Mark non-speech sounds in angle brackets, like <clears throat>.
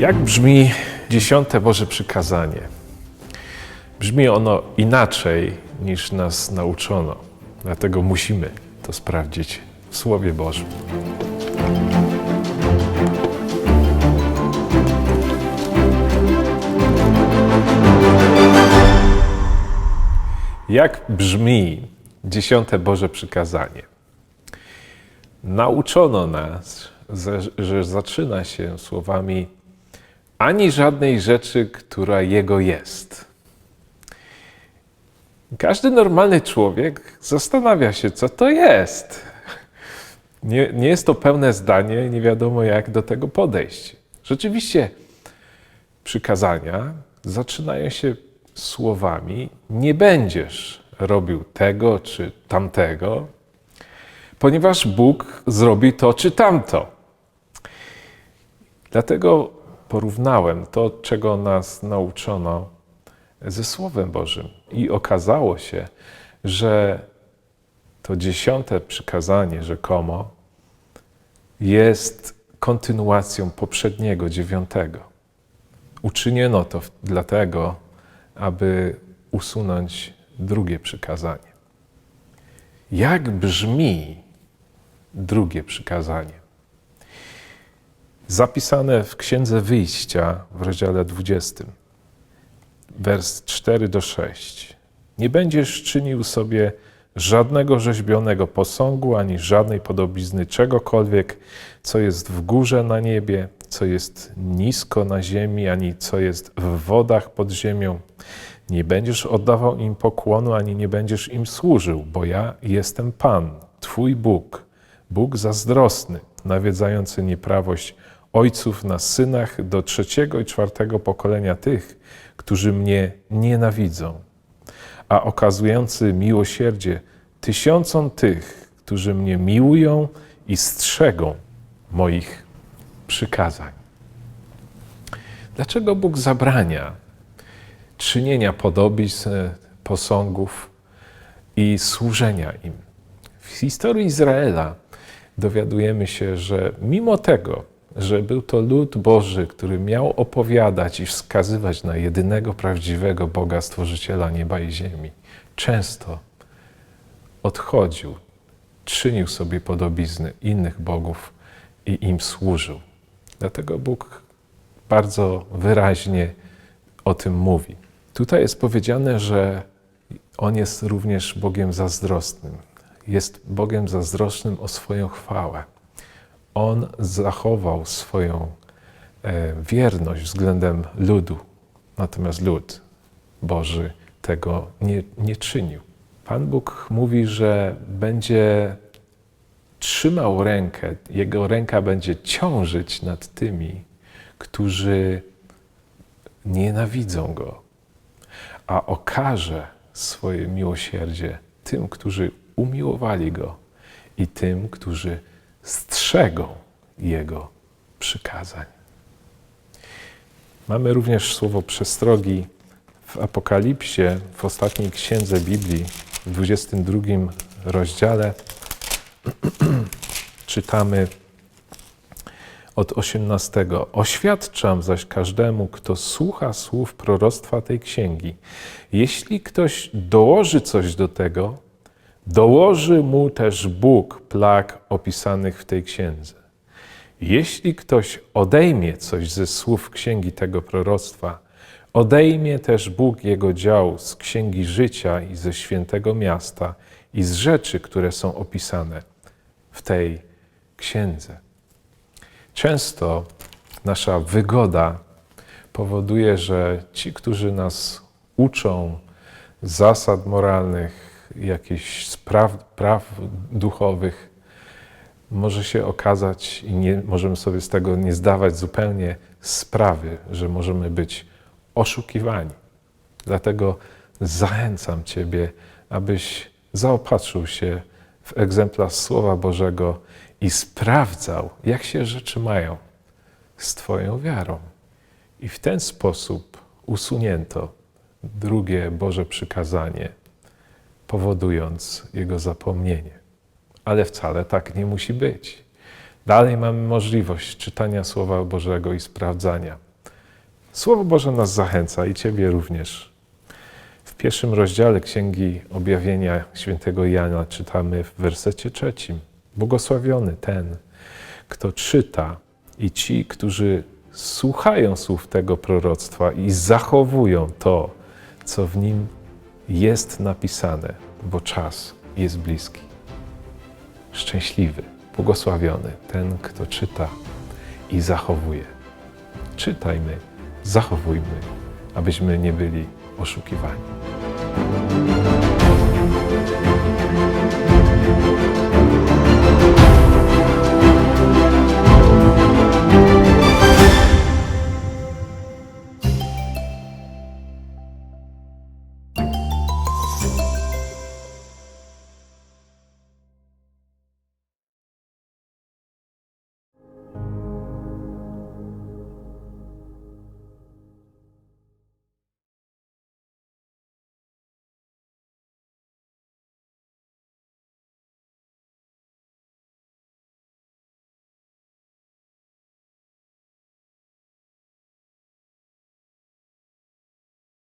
Jak brzmi dziesiąte Boże przykazanie? Brzmi ono inaczej niż nas nauczono, dlatego musimy to sprawdzić w Słowie Bożym. Jak brzmi dziesiąte Boże przykazanie? Nauczono nas, że, zaczyna się słowami ani żadnej rzeczy, która Jego jest. Każdy normalny człowiek zastanawia się, co to jest. Nie, nie jest to pełne zdanie, nie wiadomo jak do tego podejść. Rzeczywiście przykazania zaczynają się słowami: Nie będziesz robił tego czy tamtego, ponieważ Bóg zrobi to czy tamto. Dlatego porównałem to, czego nas nauczono, ze Słowem Bożym. I okazało się, że to dziesiąte przykazanie rzekomo jest kontynuacją poprzedniego, dziewiątego. Uczyniono to dlatego, aby usunąć drugie przykazanie. Jak brzmi drugie przykazanie? Zapisane w Księdze Wyjścia w rozdziale 20, wers 4 do 6. Nie będziesz czynił sobie żadnego rzeźbionego posągu, ani żadnej podobizny czegokolwiek, co jest w górze na niebie, co jest nisko na ziemi, ani co jest w wodach pod ziemią. Nie będziesz oddawał im pokłonu, ani nie będziesz im służył, bo ja jestem Pan, Twój Bóg, Bóg zazdrosny, nawiedzający nieprawość ojców na synach do trzeciego i czwartego pokolenia tych, którzy mnie nienawidzą, a okazujący miłosierdzie tysiącom tych, którzy mnie miłują i strzegą moich przykazań. Dlaczego Bóg zabrania czynienia podobizn, posągów i służenia im? W historii Izraela dowiadujemy się, że mimo tego, że był to lud Boży, który miał opowiadać i wskazywać na jedynego prawdziwego Boga, stworzyciela nieba i ziemi, często odchodził, czynił sobie podobizny innych bogów i im służył. Dlatego Bóg bardzo wyraźnie o tym mówi. Tutaj jest powiedziane, że On jest również Bogiem zazdrosnym. Jest Bogiem zazdrosnym o swoją chwałę. On zachował swoją e, wierność względem ludu, natomiast lud Boży tego nie, nie czynił. Pan Bóg mówi, że będzie trzymał rękę, jego ręka będzie ciążyć nad tymi, którzy nienawidzą go, a okaże swoje miłosierdzie tym, którzy umiłowali go i tym, którzy strzegą Jego przykazań. Mamy również słowo przestrogi w Apokalipsie, w ostatniej księdze Biblii, w 22 rozdziale. <clears throat> Czytamy od 18. Oświadczam zaś każdemu, kto słucha słów proroctwa tej księgi. Jeśli ktoś dołoży coś do tego, dołoży mu też Bóg plag opisanych w tej księdze. Jeśli ktoś odejmie coś ze słów księgi tego proroctwa, odejmie też Bóg jego dział z księgi życia i ze świętego miasta i z rzeczy, które są opisane w tej księdze. Często nasza wygoda powoduje, że ci, którzy nas uczą zasad moralnych, jakichś spraw, praw duchowych, może się okazać i nie, możemy sobie z tego nie zdawać zupełnie sprawy, że możemy być oszukiwani. Dlatego zachęcam Ciebie, abyś zaopatrzył się w egzemplarz Słowa Bożego i sprawdzał, jak się rzeczy mają z Twoją wiarą. I w ten sposób usunięto drugie Boże przykazanie – powodując jego zapomnienie. Ale wcale tak nie musi być. Dalej mamy możliwość czytania Słowa Bożego i sprawdzania. Słowo Boże nas zachęca i Ciebie również. W pierwszym rozdziale Księgi Objawienia świętego Jana czytamy w wersecie trzecim. Błogosławiony ten, kto czyta i ci, którzy słuchają słów tego proroctwa i zachowują to, co w nim jest napisane, bo czas jest bliski. Szczęśliwy, błogosławiony ten, kto czyta i zachowuje. Czytajmy, zachowujmy, abyśmy nie byli oszukiwani.